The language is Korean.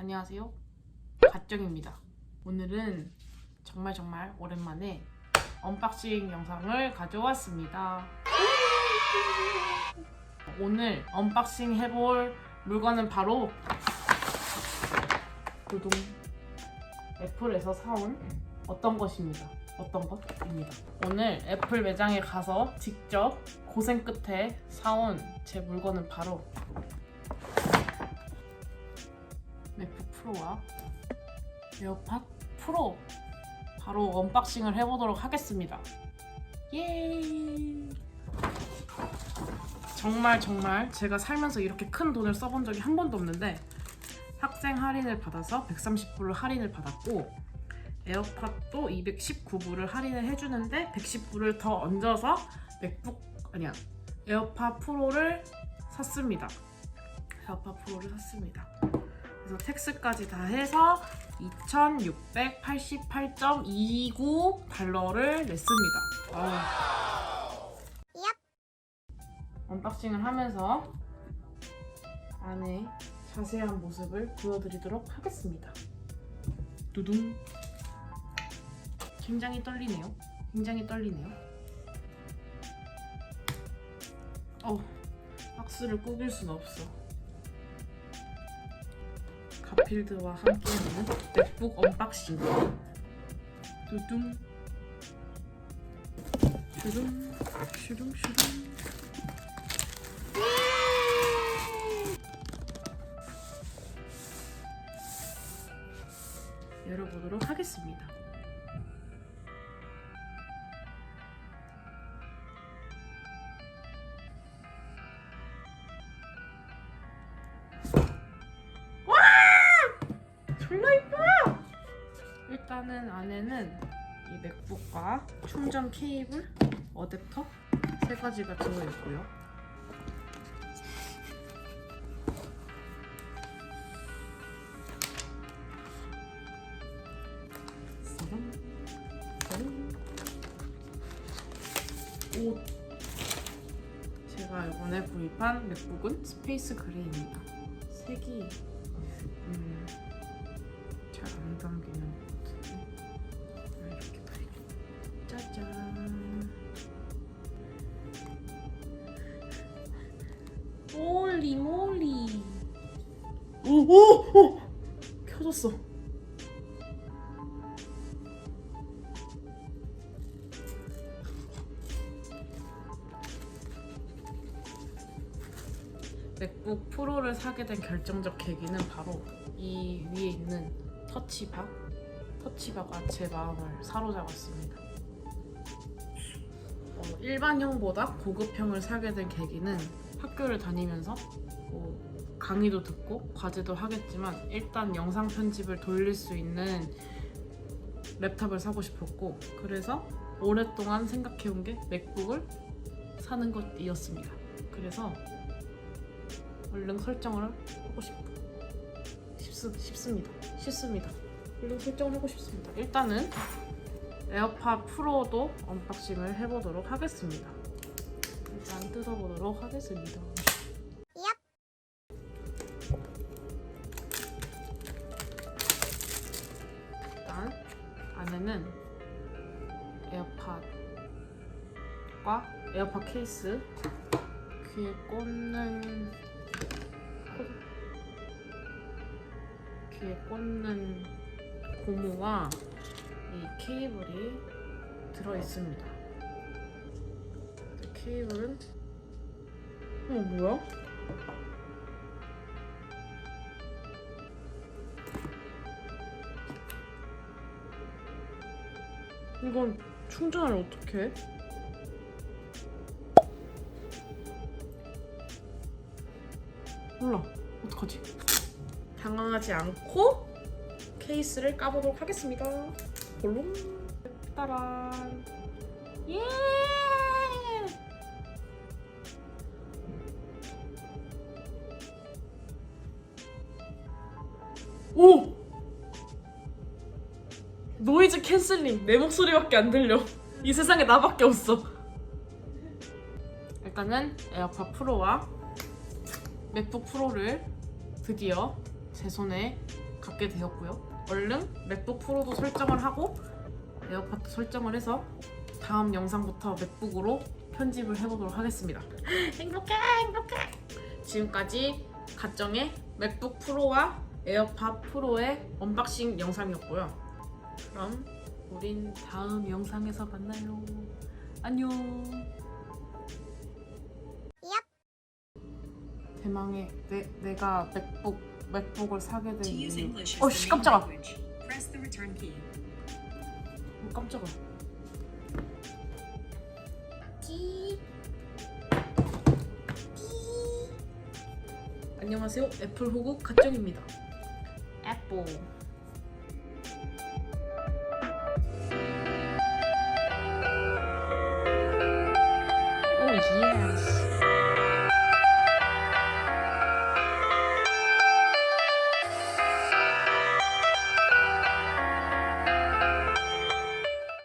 안녕하세요. 갓정입니다. 오늘은 정말 정말 오랜만에 언박싱 영상을 가져왔습니다. 오늘 언박싱 해볼 물건은 바로 두둥 애플에서 사온 어떤 것입니다. 어떤 것입니다. 오늘 애플 매장에 가서 직접 고생 끝에 사온 제 물건은 바로 프로와 에어팟 프로 바로 언박싱을 해보도록 하겠습니다. 예. 정말 정말 제가 살면서 이렇게 큰 돈을 써본 적이 한 번도 없는데 학생 할인을 받아서 130불을 할인을 받았고 에어팟도 219불을 할인을 해주는데 110불을 더 얹어서 맥북 아니야 에어팟 프로를 샀습니다. 에어팟 프로를 샀습니다. 그래서 텍스까지 다 해서 2,688.29 달러를 냈습니다. 언박싱을 하면서 안에 자세한 모습을 보여드리도록 하겠습니다. 두둥. 굉장히 떨리네요. 굉장히 떨리네요. 어, 박스를 꾸길 순 없어. 가필드와 함께하는 맥북 언박싱. 두둥. 슈둥, 슈둥, 슈둥. 열어보도록 하겠습니다. 졸라 이뻐! 일단은 안에는 이 맥북과 충전 케이블, 어댑터 세 가지가 들어있고요. 옷 제가 이번에 구입한 맥북은 스페이스 그레이입니다. 색이 음, 잘 안 담기는 것 이렇게 돼 있고 짜잔. 몰리 몰리. 오오오! 켜졌어. 맥북 프로를 사게 된 결정적 계기는 바로 이 위에 있는 터치박 터치박가 제 마음을 사로잡았습니다. 어, 일반형보다 고급형을 사게 된 계기는 학교를 다니면서 뭐 강의도 듣고 과제도 하겠지만 일단 영상 편집을 돌릴 수 있는 랩탑을 사고 싶었고 그래서 오랫동안 생각해온 게 맥북을 사는 것이었습니다. 그래서 얼른 설정을 하고 싶, 싶, 싶습니다. 싶습니다. 얼른 설정을 하고 싶습니다. 일단은 에어팟 프로도 언박싱을 해보도록 하겠습니다. 일단 뜯어보도록 하겠습니다. 일단 안에는 에어팟과 에어팟 케이스 귀에 꽂는 귀에 꽂는 고무와 이 케이블이 들어 있습니다. 케이블은 어 뭐야? 이건 충전을 어떻게 해? 몰라. 어떡하지? 당황하지 않고 케이스를 까보도록 하겠습니다. 볼롱. 따란. 예! 오! 노이즈 캔슬링. 내 목소리밖에 안 들려. 이 세상에 나밖에 없어. 일단은 에어팟 프로와 맥북 프로를 드디어 제 손에 갖게 되었고요. 얼른 맥북 프로도 설정을 하고 에어팟도 설정을 해서 다음 영상부터 맥북으로 편집을 해보도록 하겠습니다. 행복해 행복해. 지금까지 가정의 맥북 프로와 에어팟 프로의 언박싱 영상이었고요. 그럼 우린 다음 영상에서 만나요. 안녕. 대망의 내 내가 맥북 맥북을 사게 된 이유. English as 어, the 씨, main 깜짝아. 어, 깜짝아. 안녕하세요. 애플 호구 갓정입니다. 애플. 오 예스.